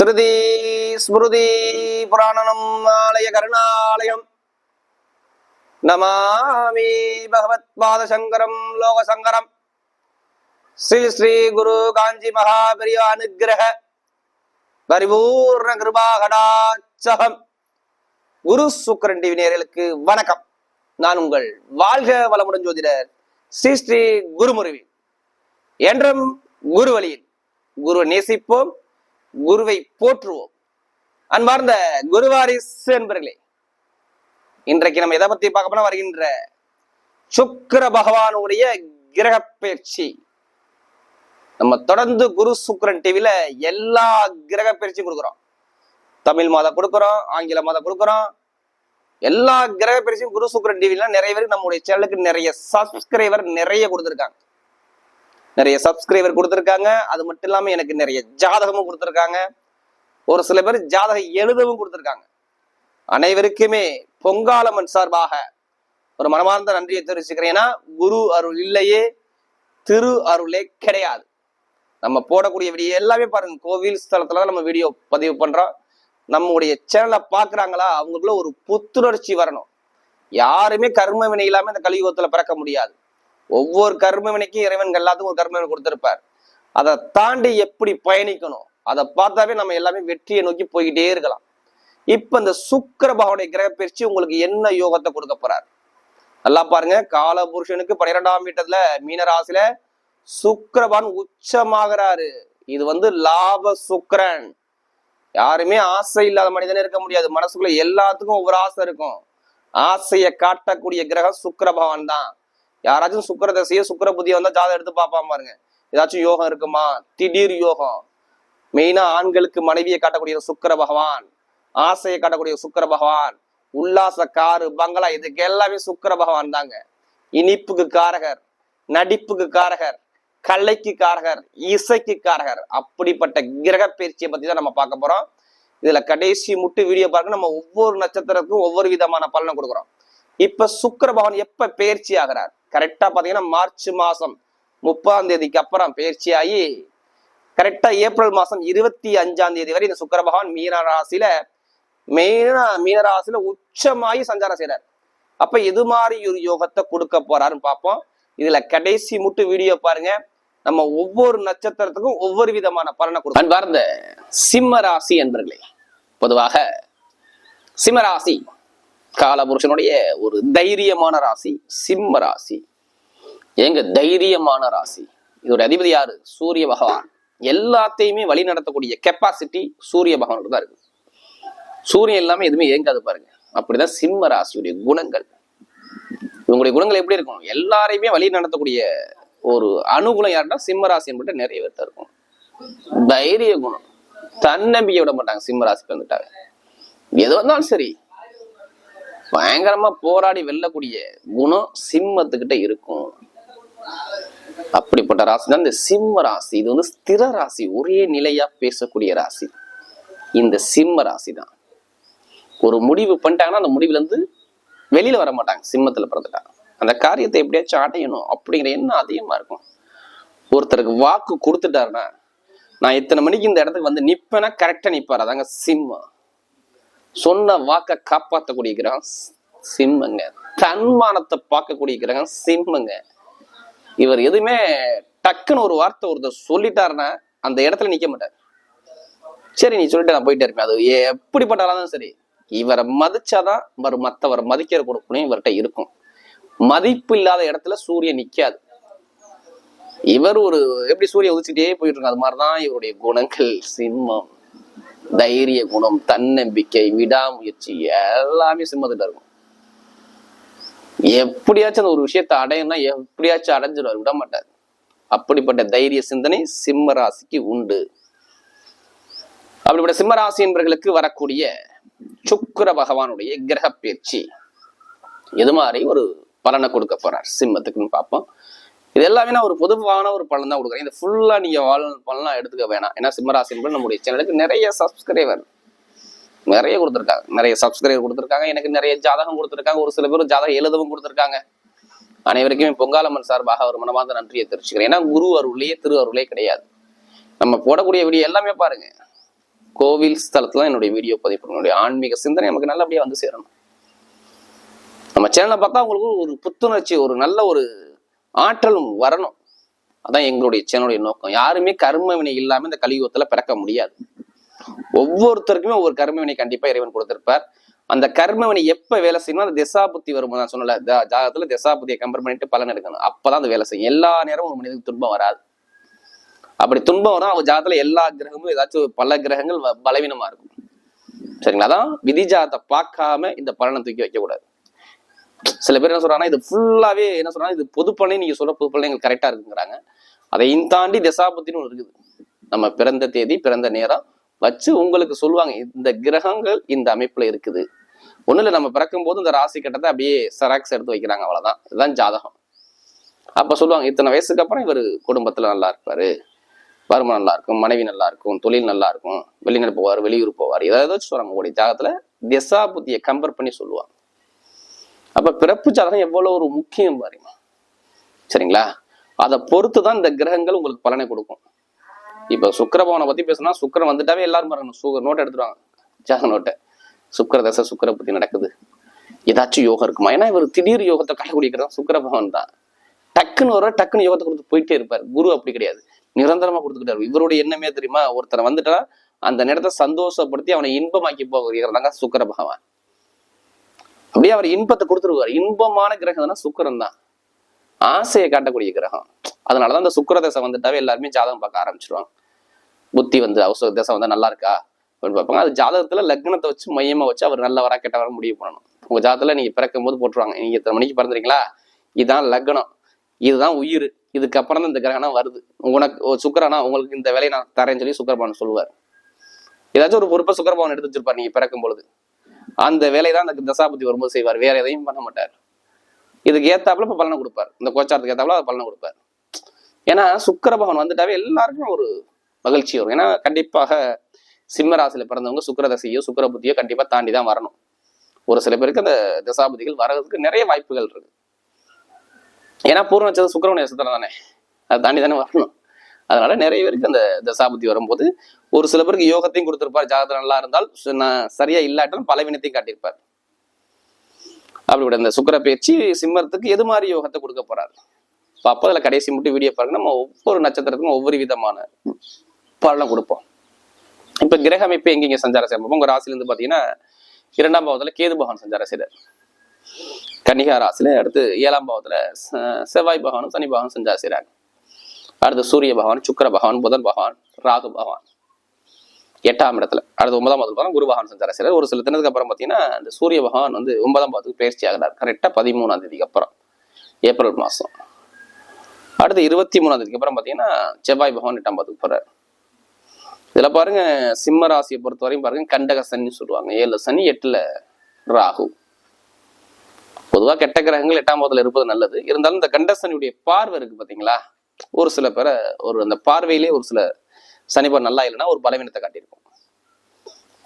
ஸ்ருதி ஸ்மிருதி புராணனம் ஆலய கருணாலயம். நமாமி பகவத் பாதசங்கரம் லோகசங்கரம். ஸ்ரீ ஸ்ரீ குரு காஞ்சி மகாபெரிய அனுகிரக பரிபூர்ண கிருபாகடாச்சகம் குரு சுக்கரன் டிவி நேர்களுக்கு வணக்கம். நான் உங்கள் வாழ்க வளமுடன் ஜோதிடர் ஸ்ரீ ஸ்ரீ குருமுருவி என்றும் குரு வழியில் குரு நேசிப்போம். குருவை போற்றுவோம். அன்பார்ந்த குருவாரிஸ் என்பர்களே இன்றைக்கு நம்ம எதை பத்தி பார்க்க போனா வருகின்ற சுக்கர பகவானுடைய கிரக பயிற்சி. நம்ம தொடர்ந்து குரு சுக்கரன் டிவில எல்லா கிரக பயிற்சியும் கொடுக்குறோம். தமிழ் மாதம் கொடுக்குறோம் ஆங்கில மாதம் கொடுக்குறோம். எல்லா கிரக பயிற்சியும் குரு சுக்கரன் டிவில நிறைய பேர் நம்முடைய சேனலுக்கு நிறைய சப்ஸ்கிரைபர் நிறைய கொடுத்துருக்காங்க. நிறைய சப்ஸ்கிரைபர் கொடுத்துருக்காங்க. அது மட்டும் இல்லாமல் எனக்கு நிறைய ஜாதகமும் கொடுத்துருக்காங்க. ஒரு சில பேர் ஜாதகம் எழுதவும் கொடுத்துருக்காங்க. அனைவருக்குமே பொங்காலம்மன் சார்பாக ஒரு மனமார்ந்த நன்றியை தெரிவிச்சுக்கிறேன். ஏன்னா குரு அருள் இல்லையே திரு அருளே கிடையாது. நம்ம போடக்கூடிய வீடியோ எல்லாமே பாருங்க. கோவில் ஸ்தலத்துல தான் நம்ம வீடியோ பதிவு பண்றோம். நம்முடைய சேனலை பாக்குறாங்களா அவங்களுக்குள்ள ஒரு புத்துணர்ச்சி வரணும். யாருமே கர்ம வினை இல்லாம இந்த கலியுகத்துல பிறக்க முடியாது. ஒவ்வொரு கர்ம வினைக்கும் இறைவன் எல்லாத்துக்கும் ஒரு கர்ம கொடுத்துருப்பார். அதை தாண்டி எப்படி பயணிக்கணும்? அதை பார்த்தாவே நம்ம எல்லாமே வெற்றியை நோக்கி போய்கிட்டே இருக்கலாம். இப்ப இந்த சுக்கிர பகவானுடைய கிரக பயிற்சி உங்களுக்கு என்ன யோகத்தை கொடுக்க போறார்? நல்லா பாருங்க. கால புருஷனுக்கு பன்னிரெண்டாம் வீட்டத்துல மீனராசில சுக்கரபான் உச்சமாகிறாரு. இது வந்து லாப சுக்கரன். யாருமே ஆசை இல்லாத மனிதனே இருக்க முடியாது. மனசுக்குள்ள எல்லாத்துக்கும் ஒவ்வொரு ஆசை இருக்கும். ஆசையை காட்டக்கூடிய கிரகம் சுக்கிர பகவான் தான். யாராச்சும் சுக்கர தசையோ சுக்கர புத்தியை வந்தா ஜாதகம் எடுத்து பார்ப்பாம பாருங்க. ஏதாச்சும் யோகம் இருக்குமா? திடீர் யோகம். மெயினா ஆண்களுக்கு மனைவியை காட்டக்கூடிய சுக்கிர பகவான் ஆசையை காட்டக்கூடிய சுக்கிர பகவான் உல்லாச காரு பங்களா இதுக்கு எல்லாமே சுக்கிர பகவான் தாங்க. இனிப்புக்கு காரகர் நடிப்புக்கு காரகர் கலைக்கு காரகர் இசைக்கு காரகர். அப்படிப்பட்ட கிரக பயிற்சியை பத்தி தான் நம்ம பார்க்க போறோம். இதுல கடைசி முட்டு வீடியோ பாருங்க. நம்ம ஒவ்வொரு நட்சத்திரத்துக்கும் ஒவ்வொரு விதமான பலனை கொடுக்குறோம். இப்ப சுக்கர பகவான் எப்ப பயிற்சி ஆகிறார்? கரெக்டா பாத்தீங்கன்னா மார்ச் மாசம் முப்பதாம் தேதிக்கு அப்புறம் பயிற்சி ஆகி கரெக்டா ஏப்ரல் மாசம் இருபத்தி அஞ்சாம் தேதி வரை இந்த சுக்கர பகவான் மீன ராசியில மெயினா மீன ராசியில உச்சமாகி சஞ்சாரம் செய்யறாரு அப்ப எது மாதிரி ஒரு யோகத்தை கொடுக்க போறாருன்னு பார்ப்போம். இதுல கடைசி முட்டு வீடியோ பாருங்க. நம்ம ஒவ்வொரு நட்சத்திரத்துக்கும் ஒவ்வொரு விதமான பலனை கொடுக்கும். அன்பார்ந்த சிம்ம ராசி என்பர்களே பொதுவாக சிம்ம ராசி காலபுருஷனுடைய ஒரு தைரியமான ராசி சிம்ம ராசி. ஏங்க தைரியமான ராசி? இதோட அதிபதி யாரு? சூரிய பகவான். எல்லாத்தையுமே வழி நடத்தக்கூடிய கெப்பாசிட்டி சூரிய பகவானுக்கு தான் இருக்கு. சூரியன் எல்லாமே எதுவுமே இயங்காது பாருங்க. அப்படிதான் சிம்ம ராசியுடைய குணங்கள். இவங்களுடைய குணங்கள் எப்படி இருக்கும் எல்லாரையுமே வழி நடத்தக்கூடிய ஒரு அனுகுணம் யாருன்னா சிம்ம ராசி மட்டும் நிறைய பேர்த்த இருக்கும். தைரிய குணம். தன்னம்பிக்கை விட மாட்டாங்க சிம்ம ராசிக்கு வந்துட்டாங்க எது வந்தாலும் சரி பயங்கரமா போராடி வெல்லக்கூடிய குணம் சிம்மத்துக்கிட்ட இருக்கும். அப்படிப்பட்ட ராசி தான் இந்த சிம்ம ராசி. இது வந்து ஸ்திர ராசி. ஒரே நிலையா பேசக்கூடிய ராசி. இந்த சிம்ம ராசி தான். ஒரு முடிவு பண்ணிட்டாங்கன்னா அந்த முடிவுல இருந்து வெளியில வர மாட்டாங்க. சிம்மத்துல பிறந்துட்டாங்க. அந்த காரியத்தை எப்படியாச்சும் அடையணும் அப்படிங்கிற எண்ணம் அதிகமா இருக்கும். ஒருத்தருக்கு வாக்கு கொடுத்துட்டாருன்னா நான் இத்தனை மணிக்கு இந்த இடத்துக்கு வந்து நிப்பேன்னா கரெக்டா நிப்பாரு. அதாங்க சிம்மம். சொன்ன வாக்க காப்பாற்றக்கூடிய கிரகம் சிம்மங்க. தன்மானத்தை பார்க்கக்கூடிய கிரகம் சிம்மங்க. இவர் எதுவுமே டக்குன்னு ஒரு வார்த்தை ஒருத்தர் சொல்லிட்டாருன்னா அந்த இடத்துல நிக்க மாட்டார். சரி நீ சொல்லிட்டு நான் போயிட்டே இருப்பேன். அது எப்படிப்பட்டாலும் சரி. இவரை மதிச்சாதான் இவர் மத்தவரை மதிக்கிற கொடுக்கணும் இவர்கிட்ட இருக்கும். மதிப்பு இல்லாத இடத்துல சூரியன் நிக்காது. இவர் ஒரு எப்படி சூரியன் உதிச்சுட்டே போயிட்டு இருக்கும் அது மாதிரிதான் இவருடைய குணங்கள். சிம்மம். தைரிய குணம் தன்னம்பிக்கை விடாமுயற்சி எல்லாமே சிம்மத்துல இருக்கும். எப்படியாச்சும் அந்த ஒரு விஷயத்தை அடையணும்னா எப்படியாச்சும் அடைஞ்சிடுவார் விட மாட்டார். அப்படிப்பட்ட தைரிய சிந்தனை சிம்ம ராசிக்கு உண்டு. அப்படிப்பட்ட சிம்ம ராசி என்பவர்களுக்கு வரக்கூடிய சுக்கிர பகவானுடைய கிரக பயிற்சி. எது மாதிரி? ஒரு பலனை கொடுக்க போறார். சிம்மத்துக்குன்னு பார்ப்போம். இது எல்லாமே நான் ஒரு பொதுவான ஒரு பலன் தான் கொடுக்குறேன். இது ஃபுல்லாக நீங்கள் வாழ் பலனாக எடுத்துக்க வேணாம். ஏன்னா சிம்மராசி என்பது நம்முடைய சேனலுக்கு நிறைய சப்ஸ்கிரைபர் நிறைய கொடுத்துருக்காங்க. நிறைய சப்ஸ்கிரைபர் கொடுத்துருக்காங்க. எனக்கு நிறைய ஜாதகம் கொடுத்துருக்காங்க. ஒரு சில பேர் ஜாதகம் எழுதவும் கொடுத்துருக்காங்க. அனைவருக்குமே பொங்காலம்மன் சார்பாக ஒரு மனமார்ந்த நன்றியை தெரிவிச்சுக்கிறேன். ஏன்னா குரு அருளே திரு அருளே கிடையாது. நம்ம போடக்கூடிய வீடியோ எல்லாமே பாருங்க. கோவில் ஸ்தலத்துல தான் என்னுடைய வீடியோ பதிவு. பண்ணணும். என்னுடைய ஆன்மீக சிந்தனை நமக்கு நல்லபடியாக வந்து சேரணும். நம்ம சேனலை பார்த்தா உங்களுக்கு ஒரு புத்துணர்ச்சி ஒரு நல்ல ஒரு ஆற்றலும் வரணும். அதான் எங்களுடைய சேனலுடைய நோக்கம். யாருமே கர்ம வினை இல்லாம இந்த கலியுகத்துல பிறக்க முடியாது. ஒவ்வொருத்தருக்குமே ஒவ்வொரு கர்ம வினை கண்டிப்பா இறைவன் கொடுத்திருப்பார். அந்த கர்ம வினை எப்ப வேலை செய்யணும் அந்த திசாபுத்தி வரும் நான் சொன்னல ஜாதகத்துல திசாபுத்தியை கம்பேர் பண்ணிட்டு பலன் எடுக்கணும். அப்பதான் அது வேலை செய்யும். எல்லா நேரமும் ஒரு மனிதனுக்கு துன்பம் வராது. அப்படி துன்பம் வரும் அவங்க ஜாதகத்துல எல்லா கிரகமும் ஏதாச்சும் பல கிரகங்கள் வ- பலவீனமா இருக்கும். சரிங்களா? அதான் விதி ஜாதத்தை பார்க்காம இந்த பலனை தூக்கி வைக்க கூடாது சில பேர் என்ன சொல்றாங்கன்னா இது ஃபுல்லாவே என்ன சொல்றாங்க இது பொது நீங்க சொல்ற பொது எங்களுக்கு கரெக்டா இருக்குங்கிறாங்க. அதையும் தாண்டி தசாபத்தின்னு ஒன்று இருக்குது. நம்ம பிறந்த தேதி பிறந்த நேரம் வச்சு உங்களுக்கு சொல்லுவாங்க இந்த கிரகங்கள் இந்த அமைப்புல இருக்குது. ஒண்ணு இல்லை நம்ம பிறக்கும் போது இந்த ராசி கட்டத்தை அப்படியே செராக்ஸ் எடுத்து வைக்கிறாங்க அவ்வளவுதான். இதுதான் ஜாதகம். அப்ப சொல்லுவாங்க இத்தனை வயசுக்கு அப்புறம் இவர் குடும்பத்துல நல்லா இருப்பாரு. வருமானம் நல்லா இருக்கும் மனைவி நல்லா இருக்கும் தொழில் நல்லா இருக்கும் வெளிநாடு போவார் வெளியூர் போவார். ஏதாவது சொல்றாங்க உங்களுடைய ஜாதகத்துல திசா புத்தியை கம்பேர் பண்ணி சொல்லுவாங்க. அப்ப பிறப்பு சாதகம் எவ்வளவு ஒரு முக்கியம் பாருங்க சரிங்களா? அதை பொறுத்து தான் இந்த கிரகங்கள் உங்களுக்கு பலனை கொடுக்கும். இப்ப சுக்கரபவனை பத்தி பேசினா சுக்கரன் வந்துட்டாவே எல்லாரும் பாருங்க சுகர் நோட் எடுத்துருவாங்க. ஜாக நோட்டை. சுக்கர தசை சுக்கிர பத்தி நடக்குது. ஏதாச்சும் யோகம் இருக்குமா? ஏன்னா இவர் திடீர் யோகத்தை கடைபிடிக்கிறதா சுக்கரபவன் தான். டக்குன்னு வர டக்குன்னு யோகத்தை கொடுத்து போயிட்டே இருப்பார். குரு அப்படி கிடையாது. நிரந்தரமா கொடுத்துக்கிட்டாரு. இவருடைய எண்ணமே தெரியுமா? ஒருத்தர் வந்துட்டா அந்த நேரத்தை சந்தோஷப்படுத்தி அவனை இன்பமாக்கி போகிறதாங்க சுக்கர பகவான். அப்படியே அவர் இன்பத்தை கொடுத்துருவார். இன்பமான கிரகம்னா சுக்கரன் தான் ஆசையை காட்டக்கூடிய கிரகம். அதனாலதான் அந்த சுக்கிர தசை வந்துட்டாவே எல்லாருமே ஜாதகம் பார்க்க ஆரம்பிச்சிருவாங்க. புத்தி வந்து அவசர தசை வந்தா நல்லா இருக்கா? அப்படின்னு பார்ப்பாங்க. அது ஜாதகத்துல லக்னத்தை வச்சு மையமா வச்சு அவர் நல்லவரா கெட்டவரா முடிவு பண்ணணும். உங்க ஜாதகத்துல நீங்க பிறக்கும் போது போட்டுருவாங்க. நீங்க இத்தனை மணிக்கு பிறந்தீங்களா இதுதான் லக்னம். இதுதான் உயிர். இதுக்கப்புறம் தான் இந்த கிரகணம் வருது. உனக்கு ஓ, உங்களுக்கு இந்த வேலையை நான் தரேன்னு சொல்லி சுக்கரபவன் சொல்லுவார். ஏதாச்சும் ஒரு பொறுப்பை சுக்கரபவன் எடுத்து வச்சிருப்பார் நீங்க பிறக்கும் பொழுது அந்த வேலையை தான் அந்த தசாபதி வரும்போது செய்வார். வேற எதையும் பண்ண மாட்டார். இதுக்கு ஏத்தாப்புல இப்ப பலனை கொடுப்பார். இந்த கோச்சாரத்துக்கு ஏத்தாப்புல அதை பலனை கொடுப்பார். ஏன்னா சுக்கர பகவான் வந்துட்டாவே எல்லாருக்கும் ஒரு மகிழ்ச்சி வரும். ஏன்னா கண்டிப்பாக சிம்ம ராசியில பிறந்தவங்க சுக்கர தசையோ சுக்கர புத்தியோ கண்டிப்பா தாண்டி தான் வரணும். ஒரு சில பேருக்கு அந்த தசாபதிகள் வர்றதுக்கு நிறைய வாய்ப்புகள் இருக்கு. ஏன்னா பூர்வ நட்சத்திரம் சுக்கிரவண நட்சத்திரம் தானே. அதை தாண்டி தானே வரணும். அதனால நிறைய பேருக்கு அந்த தசாபுத்தி வரும்போது ஒரு சில பேருக்கு யோகத்தையும் கொடுத்திருப்பார் ஜாதகத்தில் நல்லா இருந்தால் சரியா இல்லாட்டாலும் பலவீனத்தையும் காட்டியிருப்பார். அப்படி இந்த சுக்கிர பயிற்சி சிம்மத்துக்கு எது மாதிரி யோகத்தை கொடுக்க போறாரு? அப்போ அதில் கடைசி மட்டும் வீடியோ பாருங்க நம்ம ஒவ்வொரு நட்சத்திரத்துக்கும் ஒவ்வொரு விதமான பலனை கொடுப்போம். இப்போ கிரக அமைப்பு எங்கெங்க சஞ்சாரம் செய்யணும் உங்க ராசிலேருந்து இருந்து பாத்தீங்கன்னா இரண்டாம் பாவத்தில் கேது பகவான் சஞ்சாரம் செய்தார் கன்னிகா ராசியில அடுத்து ஏழாம் பாவத்தில் செவ்வாய் பகவானும் சனி பகவானும் சஞ்சாரம் செய்கிறாங்க அடுத்து சூரிய பகவான் சுக்கிர பகவான் புதன் பகவான் ராகு பகவான். எட்டாம் இடத்துல. அடுத்து ஒன்பதாம் பாவத்துல பார்த்தா குரு பகவான் சஞ்சாரம் செய்றார் ஒரு சில தினத்துக்கு அப்புறம் பாத்தீங்கன்னா அந்த சூரிய பகவான் வந்து ஒன்பதாம் பாதத்துக்கு பயிற்சி ஆகிறார். கரெக்டா பதிமூணாம் தேதிக்கு அப்புறம் ஏப்ரல் மாசம். அடுத்து இருபத்தி மூணாம் தேதிக்கு அப்புறம் பாத்தீங்கன்னா செவ்வாய் பகவான் எட்டாம் பாவத்துக்கு போகிறார் இதுல பாருங்க சிம்ம ராசியை பொறுத்த வரையும் பாருங்க கண்டக சனின்னு சொல்லுவாங்க. ஏழு சனி எட்டுல ராகு. பொதுவா கெட்ட கிரகங்கள் எட்டாம் பாதத்தில் இருப்பது நல்லது. இருந்தாலும் இந்த கண்டசனியுடைய பார்வை இருக்கு பாத்தீங்களா? ஒரு சில பேரை ஒரு அந்த பார்வையிலே ஒரு சில சனிபார் நல்லா இல்லைன்னா ஒரு பலவீனத்தை காட்டியிருக்கும்.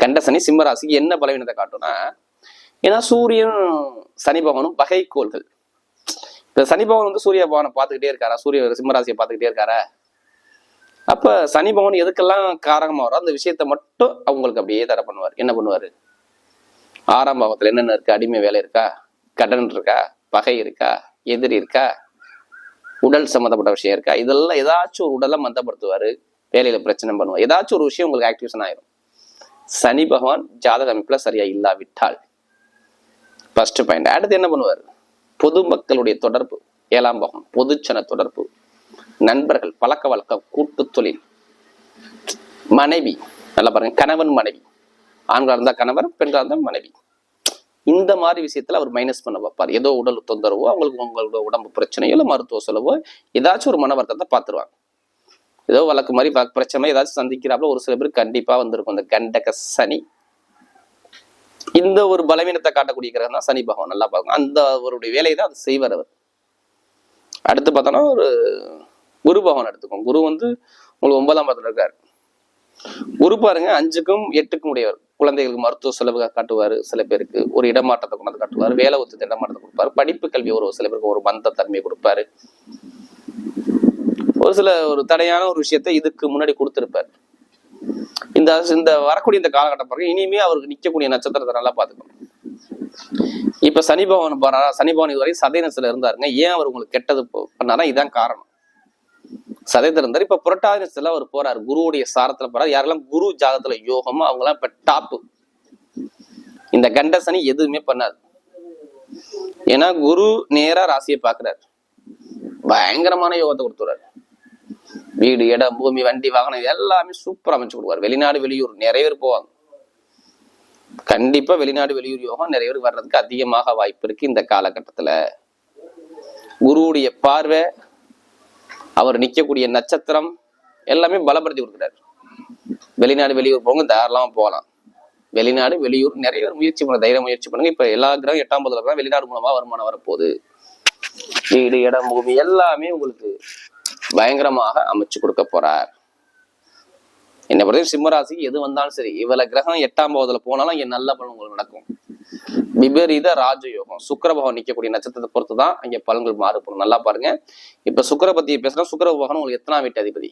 கண்ட சனி சிம்மராசிக்கு என்ன பலவீனத்தை காட்டும்னா ஏன்னா சூரியன் சனி பகவானும் பகைக்கோள்கள் இப்போ சனி பகவான் வந்து சூரிய பகவானை பார்த்துக்கிட்டே இருக்காரா? சூரிய சிம்மராசியை பார்த்துக்கிட்டே இருக்காரா? அப்போ சனி பகவான் எதுக்கெல்லாம் காரகமாக வரும் அந்த விஷயத்த மட்டும் அவங்களுக்கு அப்படியே தர பண்ணுவார். என்ன பண்ணுவார்? ஆறாம் பாவத்தில் என்னென்ன இருக்கு? அடிமை வேலை இருக்கா? கடன் இருக்கா? பகை இருக்கா? எதிரி இருக்கா? உடல் சம்மந்தப்பட்ட விஷயம் இருக்கா? இதெல்லாம் ஏதாச்சும் ஒரு உடலை மந்தப்படுத்துவார். வேலையில பிரச்சனை பண்ணுவோம். ஏதாச்சும் ஒரு விஷயம் உங்களுக்கு ஆக்டிவேஷன் ஆயிரும். சனி பகவான் ஜாதக அமைப்புல சரியா இல்லாவிட்டால் ஃபர்ஸ்ட் பாயிண்ட் அடுத்து என்ன பண்ணுவார்? பொது மக்களுடைய தொடர்பு ஏழாம் பாகம் பொதுச்சன தொடர்பு நண்பர்கள் பழக்க வழக்கம் கூட்டு தொழில் மனைவி நல்லா பாருங்க கணவன் மனைவி. ஆண்களா இருந்தா கணவர் பெண்களாக இருந்தால் மனைவி. இந்த மாதிரி விஷயத்துல அவர் மைனஸ் பண்ண பார்ப்பார் ஏதோ உடல் தொந்தரவோ அவங்களுக்கு உங்களோட உடம்பு பிரச்சனையோ இல்லை மருத்துவ செலவோ ஏதாச்சும் ஒரு மன வருத்தத்தை பார்த்துருவாங்க. ஏதோ வழக்கு மாதிரி பிரச்சனை ஏதாச்சும் சந்திக்கிறாப்புல ஒரு சில பேர் கண்டிப்பா வந்திருக்கும். இந்த கண்டக சனி. இந்த ஒரு பலவீனத்தை காட்டக்கூடிய கிரகம் தான் சனி பகவான். நல்லா பார்க்கும் அந்த அவருடைய வேலையை தான் அது செய்வார் அவர். அடுத்து பார்த்தோன்னா ஒரு குரு பகவான் எடுத்துக்கும் குரு வந்து உங்களுக்கு ஒன்பதாம் பாதத்துல இருக்காரு. குரு பாருங்க அஞ்சுக்கும் எட்டுக்கும் உடையவர். குழந்தைகளுக்கு மருத்துவ செலவு காட்டுவாரு. சில பேருக்கு ஒரு இடமாற்றத்தை கொண்டு காட்டுவார். வேலை ஒத்து இடமாற்றத்தை கொடுப்பாரு. படிப்பு கல்வி ஒரு சில பேருக்கு ஒரு மந்த தன்மையை கொடுப்பாரு. ஒரு சில ஒரு தடையான ஒரு விஷயத்த இதுக்கு முன்னாடி கொடுத்துருப்பார். இந்த இந்த வரக்கூடிய இந்த காலகட்டம் பாருங்க இனிமே அவருக்கு நிக்கக்கூடிய நட்சத்திரத்தை நல்லா பாத்துக்கணும் இப்ப சனி பகவான் போறாரா? சனி பவன் இதுவரை சதயனத்துல இருந்தாருங்க. ஏன் அவர் உங்களுக்கு கெட்டது பண்ணாரா இதுதான் காரணம். சதயத்துல இருந்தார். இப்ப புரட்டாதி அவர் போறாரு. குருவுடைய சாரத்துல போறாரு. யாரெல்லாம் குரு ஜாதத்துல யோகமோ அவங்க எல்லாம் இப்ப டாப்பு இந்த கண்ட சனி எதுவுமே பண்ணாது. ஏன்னா குரு நேரா ராசியை பாக்குறாரு பயங்கரமான யோகத்தை கொடுத்துறாரு வீடு இடம் பூமி வண்டி வாகனம் எல்லாமே சூப்பர் அமைச்சு கொடுவார் வெளிநாடு வெளியூர் நிறைய பேர் போவாங்க. கண்டிப்பா வெளிநாடு வெளியூர் யோகம் நிறைய பேர் வர்றதுக்கு அதிகமாக வாய்ப்பு இருக்கு இந்த காலகட்டத்துல. குருவுடைய பார்வை அவர் நிக்கக்கூடிய நட்சத்திரம் எல்லாமே பலப்படுத்தி கொடுக்குறாரு. வெளிநாடு வெளியூர் போங்க தாராளமா போகலாம். வெளிநாடு வெளியூர் நிறைய பேர் முயற்சி பண்ண தைரிய முயற்சி பண்ணுங்க. இப்ப எல்லா கிரகம் எட்டாம் பதுல வெளிநாடு மூலமா வருமானம் வரப்போகுது. வீடு இடம் பூமி எல்லாமே உங்களுக்கு பயங்கரமாக அமைச்சு கொடுக்க போறார். என்னை பொறுத்த சிம்மராசிக்கு எது வந்தாலும் சரி இவள கிரகம் எட்டாம் பாவத்துல போனாலும் இங்க நல்ல பலன் உங்களுக்கு நடக்கும். விபரீத ராஜயோகம். சுக்கிர நிற்கக்கூடிய நட்சத்திரத்தை பொறுத்து தான் அங்க பலன்கள் மாறுபடும். நல்லா பாருங்க. இப்ப சுக்கர பத்தி பேசுனா சுக்கிர பகவான் உங்களுக்கு எத்தனாம் வீட்டு அதிபதி?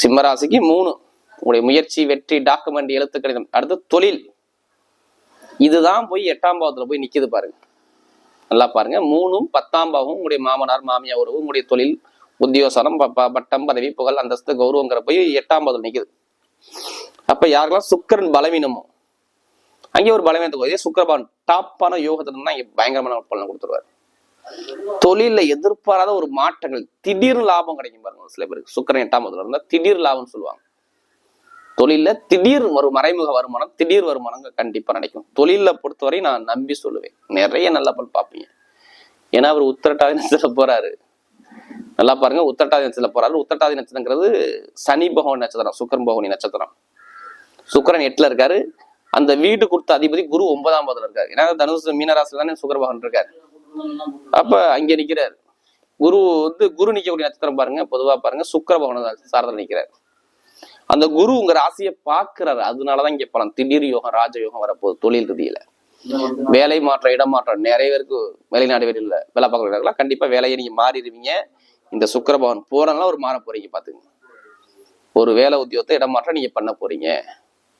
சிம்மராசிக்கு மூணு. உங்களுடைய முயற்சி வெற்றி டாக்குமெண்ட் எழுத்து கடிதம். அடுத்து தொழில். இதுதான் போய் எட்டாம் பாவத்துல போய் நிக்குது பாருங்க. நல்லா பாருங்க. மூணும் பத்தாம் பாவம் உங்களுடைய மாமனார் மாமியார் உறவு உங்களுடைய தொழில் உத்தியோசனம் ப- ப- பட்டம் பதவி புகழ் அந்தஸ்து கௌரவங்கிற போய் எட்டாம் பதில் நிக்குது. அப்ப யாருக்கெல்லாம் சுக்கரன் பலவீனமோ அங்கே ஒரு பலவீனத்தை போய் சுக்கரபான் டாப்பான யோகத்துல இங்கே பயங்கரமான பலன் கொடுத்துருவாரு. தொழில எதிர்பாராத ஒரு மாற்றங்கள் திடீர் லாபம் கிடைக்கும் பாருங்க சில பேருக்கு. சுக்கரன் எட்டாம் பதில் இருந்தால் திடீர் லாபம்னு சொல்லுவாங்க. தொழில திடீர் ஒரு மறைமுக வருமானம் திடீர் வருமானம் கண்டிப்பா நினைக்கும் தொழில பொறுத்தவரை நான் நம்பி சொல்லுவேன். நிறைய நல்ல பல் பார்ப்பீங்க. ஏன்னா அவர் உத்திரட்டாதி நட்சத்திரத்துல போறாரு. நல்லா பாருங்க. உத்தட்டாதி நட்சத்திரத்துல போறாரு. உத்தட்டாதி நட்சத்திரங்கிறது சனி பகவான் நட்சத்திரம் சுக்கரன் பகவானி நட்சத்திரம். சுக்கரன் எட்டுல இருக்காரு. அந்த வீடு கொடுத்த அதிபதி குரு ஒன்பதாம் பாதத்துல இருக்காரு. ஏன்னா தனுசு மீனராசில தானே சுக்கர பகவான் இருக்காரு. அப்ப அங்க நிக்கிறாரு. குரு வந்து குரு நிக்கக்கூடிய நட்சத்திரம் பாருங்க. பொதுவா பாருங்க சுக்கர பகவான் சாரத்தில் நிக்கிறாரு. அந்த குரு உங்க ராசியை பாக்குறாரு அதனாலதான் இங்க பலன். திடீர் யோகம் ராஜ யோகம் வரப்போகுது. தொழில் ரீதியில. வேலை மாற்றம் இடம் மாற்றம் நிறைய பேருக்கு வெளிநாடு வெளியில வேலை பார்க்கறவங்களா கண்டிப்பா வேலையை நீங்க மாறிடுவீங்க. இந்த சுக்கரபவன் போறனால ஒரு மாற போறீங்க பாத்துங்க. ஒரு வேலை உத்தியோகத்தை இடமாற்றம் நீங்க பண்ண போறீங்க.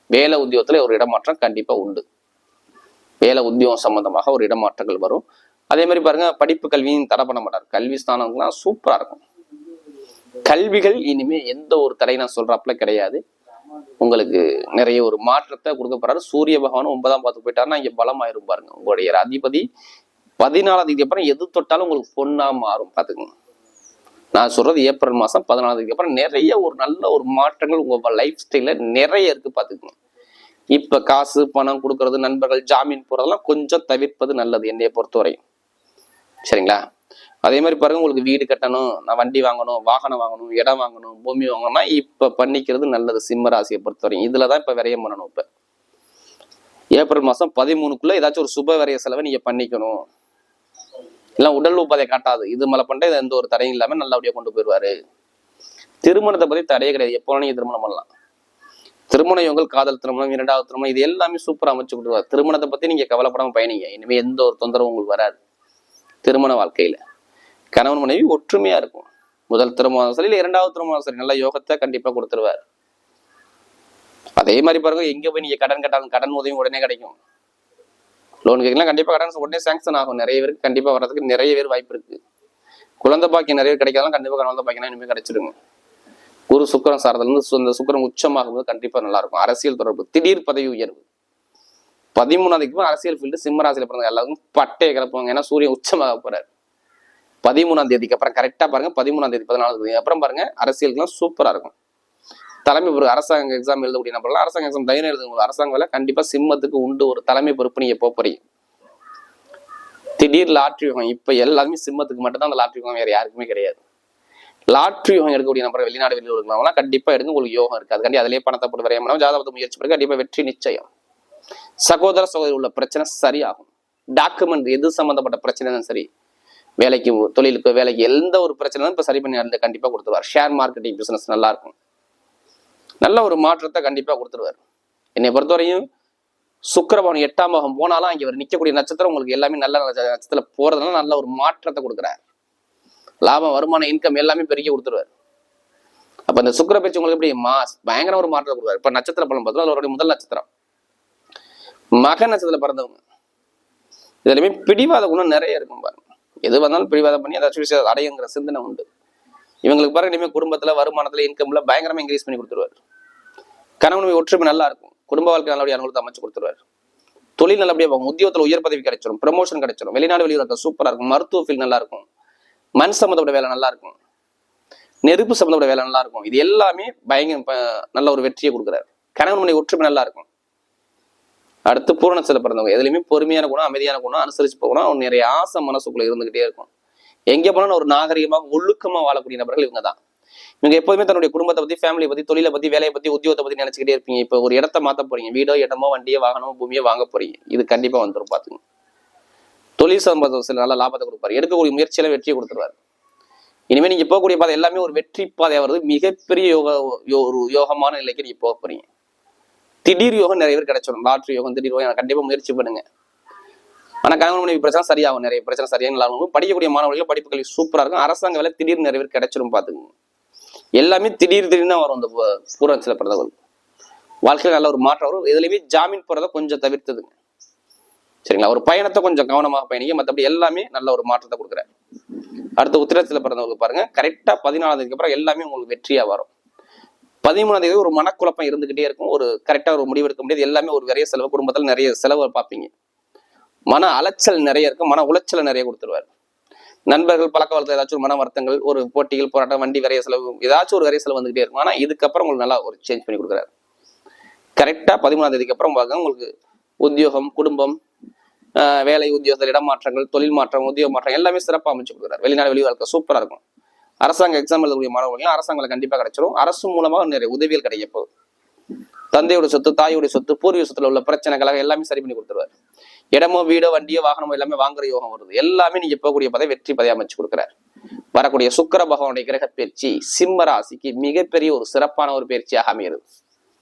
வேலை உத்தியோகத்துல ஒரு இடமாற்றம் கண்டிப்பா உண்டு. வேலை உத்தியோகம் சம்பந்தமாக ஒரு இடமாற்றங்கள் வரும். அதே மாதிரி பாருங்க படிப்பு கல்வியும் தடை பண்ண மாட்டார். கல்வி ஸ்தானங்கள்லாம் சூப்பரா இருக்கும். கல்விகள் இனிமே எந்த ஒரு தடை நான் சொல்றாப்புல கிடையாது. உங்களுக்கு நிறைய ஒரு மாற்றத்தை கொடுக்க போறாரு. சூரிய பகவான் ஒன்பதாம் பார்த்து போயிட்டாருன்னா இங்க பலமாயிரும் பாருங்க உங்களுடைய அதிபதி. பதினாலாம் தேதி அப்புறம் எது தொட்டாலும் உங்களுக்கு பொண்ணா மாறும் பாத்துக்கோங்க நான் சொல்றது ஏப்ரல் மாசம் பதினாலாம் தேதிக்கு அப்புறம் நிறைய ஒரு நல்ல ஒரு மாற்றங்கள் உங்க லைஃப் ஸ்டைல நிறைய இருக்கு பாத்துக்கோங்க இப்ப காசு பணம் கொடுக்கறது நண்பர்கள் ஜாமீன் போறதெல்லாம் கொஞ்சம் தவிர்ப்பது நல்லது என்னைய பொறுத்தவரையும். சரிங்களா? அதே மாதிரி பாருங்க உங்களுக்கு வீடு கட்டணும் நான் வண்டி வாங்கணும் வாகனம் வாங்கணும் இடம் வாங்கணும் பூமி வாங்கணும்னா இப்ப பண்ணிக்கிறது நல்லது சிம்ம ராசியை பொறுத்தவரையும். இதுலதான் இப்ப விரயம் பண்ணணும் இப்ப. ஏப்ரல் மாசம் பதிமூணுக்குள்ள ஏதாச்சும் ஒரு சுப விரைய செலவை நீங்க பண்ணிக்கணும். எல்லாம் உடல் உபாதை காட்டாது. இது மலை பண்ணிட்டு எந்த ஒரு தடையும் இல்லாம நல்லபடியா கொண்டு போயிடுவாரு. திருமணத்தை பத்தி தடையே கிடையாது. எப்போ நீங்க திருமணம் பண்ணலாம். திருமண யோகங்கள் காதல் திருமணம் இரண்டாவது திருமணம் இது எல்லாமே சூப்பரா அமைச்சு கொடுத்துருவாரு. திருமணத்தை பத்தி நீங்க கவலைப்படாம பயணிங்க. இனிமே எந்த ஒரு தொந்தரவும் உங்களுக்கு வராது. திருமண வாழ்க்கையில. கணவன் மனைவி ஒற்றுமையா இருக்கும். முதல் திருமணம் சரி இல்லை இரண்டாவது திருமணம் சரி நல்ல யோகத்தை கண்டிப்பா கொடுத்துருவார். அதே மாதிரி பாருங்க எங்க போய் நீங்க கடன் கட்டாலும் கடன் உதவி உடனே கிடைக்கும். லோன் கேட்கலாம் கண்டிப்பா கடன் உடனே சாங்ஷன் ஆகும். நிறைய பேருக்கு கண்டிப்பா வர்றதுக்கு நிறைய பேர் வாய்ப்பு இருக்கு. குழந்தை பாக்கியம் நிறைய பேர் கிடைக்காதான் கண்டிப்பா குழந்தை பாக்கியம் இனிமேல் கிடைச்சிருங்க. குரு சுக்கரன் சாரத்துல இருந்து இந்த சுக்கரன் உச்சமாகும் போது கண்டிப்பா நல்லா இருக்கும். அரசியல் தொடர்பு திடீர் பதவி உயர்வு. பதிமூணாம் அரசியல் ஃபீல்டு சிம்ம ராசியில பிறந்த எல்லாருக்கும் பட்டையை கிளப்புவாங்க ஏன்னா சூரியன் உச்சமாக போறாரு. பதிமூணாம் தேதிக்கு அப்புறம் கரெக்டா பாருங்க. பதிமூணாம் தேதி பதினாலாம் தேதி. அப்புறம் பாருங்க அரசியலுக்குலாம் சூப்பரா இருக்கும். தலைமை பொறுப்பு அரசாங்க எக்ஸாம் எழுதக்கூடிய நம்பர்லாம் அரசாங்க எக்ஸாம் தைரியம் எழுதுங்க அரசாங்க வேலை கண்டிப்பா சிம்மத்துக்கு உண்டு. ஒரு தலைமை பொறுப்பு நீங்க போக போறீங்க. திடீர் லாட்ரி யோகம் இப்ப எல்லாருமே சிம்மத்துக்கு மட்டும்தான் அந்த லாட்ரி யோகம் வேற யாருக்குமே கிடையாது. லாட்ரி யோகம் எடுக்கக்கூடிய நபர் வெளிநாடு வெளியூர் இருக்கிறவங்களாம் கண்டிப்பா எடுங்க. உங்களுக்கு யோகம் இருக்காது. கண்டிப்பாக அதிலேயே பணத்தை போட்டு வரைய ஜாதகத்தை முயற்சி பண்ணி கண்டிப்பா வெற்றி நிச்சயம். சகோதர சகோதரி உள்ள பிரச்சனை சரியாகும். டாக்குமெண்ட் எது சம்பந்தப்பட்ட பிரச்சனை சரி வேலைக்கு தொழிலுக்கு வேலைக்கு எந்த ஒரு பிரச்சனை இப்ப சரி பண்ணி அந்த கண்டிப்பா கொடுத்துருவார். ஷேர் மார்க்கெட்டிங் பிசினஸ் நல்லா இருக்கும் நல்ல ஒரு மாற்றத்தை கண்டிப்பா கொடுத்துருவார். என்னை பொறுத்தவரையும் சுக்கரபவன் எட்டாம் பாகம் போனாலும் அங்கே அவர் நிக்கக்கூடிய நட்சத்திரம் உங்களுக்கு எல்லாமே நல்ல நட்சத்திரத்தில் போகிறதுனால போறதுனால நல்ல ஒரு மாற்றத்தை கொடுக்குறாரு. லாபம் வருமான இன்கம் எல்லாமே பெருக்கி கொடுத்துருவார். அப்ப இந்த சுக்கர பேச்சு உங்களுக்கு எப்படி? மாஸ் பயங்கர ஒரு மாற்றத்தை கொடுக்குறாரு இப்ப நட்சத்திர பலன் பார்த்தோம் அவருடைய முதல் நட்சத்திரம். மக நட்சத்திரத்துல பிறந்தவங்க. இதுலயுமே பிடிவாத குணம் நிறைய இருக்கும் பாருங்க. எது வந்தாலும் பிடிவாதம் பண்ணி ஏதாச்சும் விஷயம் அடையுங்கிற சிந்தனை உண்டு. இவங்களுக்கு பாருங்க இனிமேல் குடும்பத்துல வருமானத்துல இன்கம்ல பயங்கரமா இன்க்ரீஸ் பண்ணி கொடுத்துருவாரு. கணவன் ஒற்றுமை நல்லா இருக்கும். குடும்ப வாழ்க்கை நல்லபடியாக அனுகூலத்தை அமைச்சு கொடுத்துருவாரு. தொழில் நல்லபடியாக போகும். உத்தியோகத்தில் உயர் பதவி கிடைச்சிடும் ப்ரமோஷன் கிடைச்சிடும் வெளிநாடு வெளியூர் சூப்பராக இருக்கும். மருத்துவ ஃபீல் நல்லா இருக்கும். மண் சம்மந்தப்பட்ட வேலை நல்லா இருக்கும். நெருப்பு சம்மந்தப்பட்ட வேலை நல்லா இருக்கும். இது எல்லாமே பயங்கர ப- நல்ல ஒரு வெற்றியை கொடுக்குறாரு. கணவன் மனைவி ஒற்றுமை நல்லா இருக்கும். அடுத்து பூரணத்தில் பிறந்தவங்க. எதுலையுமே பொறுமையான குணம் அமைதியான குணம் அனுசரிச்சு போகணும். அவன் நிறைய ஆசை மனசுக்குள்ள இருந்துகிட்டே இருக்கும். எங்க போனாலும் ஒரு நாகரிகமாக ஒழுக்கமா வாழக்கூடிய நபர்கள் இவங்க தான் இவங்க எப்போதுமே தன்னுடைய குடும்பத்தை பத்தி ஃபேமிலியை பத்தி தொழிலை பத்தி வேலையை பத்தி உத்தியோகத்தை பத்தி நினைச்சுக்கிட்டே இருப்பீங்க. இப்போ ஒரு இடத்த மாத்த போறீங்க. வீடோ இடமோ வண்டியோ வாகனமோ பூமியோ வாங்க போறீங்க. இது கண்டிப்பா வந்துரும் பாத்துங்க. தொழில் சம்பந்த சில நல்ல லாபத்தை கொடுப்பாரு. எடுக்கக்கூடிய முயற்சியில வெற்றியை கொடுத்துருவாரு. இனிமே நீங்க போகக்கூடிய பாதை எல்லாமே ஒரு வெற்றி பாதையா வருது. மிகப்பெரிய யோக ஒரு யோகமான நிலைக்கு நீங்க போக போறீங்க. திடீர் யோகம் நிறைய பேர் கிடைச்சிடும் லாட்ரி யோகம் திடீர் யோகம் கண்டிப்பாக முயற்சி பண்ணுங்க. ஆனால் கணவன் மனைவி பிரச்சனை சரியாகும். நிறைய பிரச்சனை சரியாக நல்லா இருக்கும். படிக்கக்கூடிய மாணவர்கள் படிப்பு கல்வி சூப்பராக இருக்கும். அரசாங்க வேலை திடீர் நிறைய பேர் கிடைச்சிடும் பார்த்துங்க எல்லாமே திடீர் திடீர்னு வரும் வரும் இந்த பூரத்தில் பிறந்தவர்கள் வாழ்க்கையில் நல்ல ஒரு மாற்றம் வரும். எதுலையுமே ஜாமீன் போகிறத கொஞ்சம் தவிர்த்ததுங்க. சரிங்களா? ஒரு பயணத்தை கொஞ்சம் கவனமாக பயணிக்க மற்றபடி எல்லாமே நல்ல ஒரு மாற்றத்தை கொடுக்குறேன் அடுத்து உத்திரத்தில் பிறந்தவங்களுக்கு பாருங்க. கரெக்டாக பதினாலாம் அப்புறம் எல்லாமே உங்களுக்கு வெற்றியாக வரும். பதிமூணாம் தேதி ஒரு மனக்குழப்பம் இருந்துகிட்டே இருக்கும். ஒரு கரெக்டாக ஒரு முடிவு எடுக்க முடியாது. எல்லாமே ஒரு நிறைய செலவு குடும்பத்தில் நிறைய செலவு பார்ப்பீங்க. மன அலைச்சல் நிறைய இருக்கும் மன உளைச்சல் நிறைய கொடுத்துருவாரு. நண்பர்கள் பழக்க வளர்த்து ஏதாச்சும் ஒரு மன வருத்தங்கள் ஒரு போட்டிகள் போராட்டம் வண்டி வரைய செலவு ஏதாச்சும் ஒரு வரைய செலவு வந்துகிட்டே இருக்கும். ஆனால் இதுக்கப்புறம் உங்களுக்கு நல்லா ஒரு சேஞ்ச் பண்ணி கொடுக்குறாரு. கரெக்டாக பதிமூணாம் தேதிக்கு அப்புறம் பார்க்க உங்களுக்கு உத்தியோகம் குடும்பம் வேலை உத்தியோகத்தில் இடமாற்றங்கள் தொழில் மாற்றம் உத்தியோக மாற்றம் எல்லாமே சிறப்பாக அமைச்சு கொடுக்குறாரு. வெளிநாடு வெளி வாழ்க்கை இருக்கும். அரசாங்க எக்ஸாம் எழுதக்கூடிய மாணவர்கள் அரசாங்கம் கண்டிப்பா கிடைச்சிரும். அரசு மூலமாக நிறைய உதவிகள் கிடைக்க போகுது. தந்தையோட சொத்து தாயோட சொத்து பூர்வீக சொத்துல உள்ள பிரச்சனைகளாக எல்லாமே சரி பண்ணி கொடுத்துருவாரு. இடமோ வீடோ வண்டியோ வாகனமோ எல்லாமே வாங்குற யோகம் வருது. எல்லாமே நீங்க போகக்கூடிய பதவி வெற்றி பதவி அமைச்சு கொடுக்குறாரு. வரக்கூடிய சுக்கர பகவானுடைய கிரக பயிற்சி சிம்ம ராசிக்கு மிகப்பெரிய ஒரு சிறப்பான ஒரு பயிற்சியாக அமைகிறது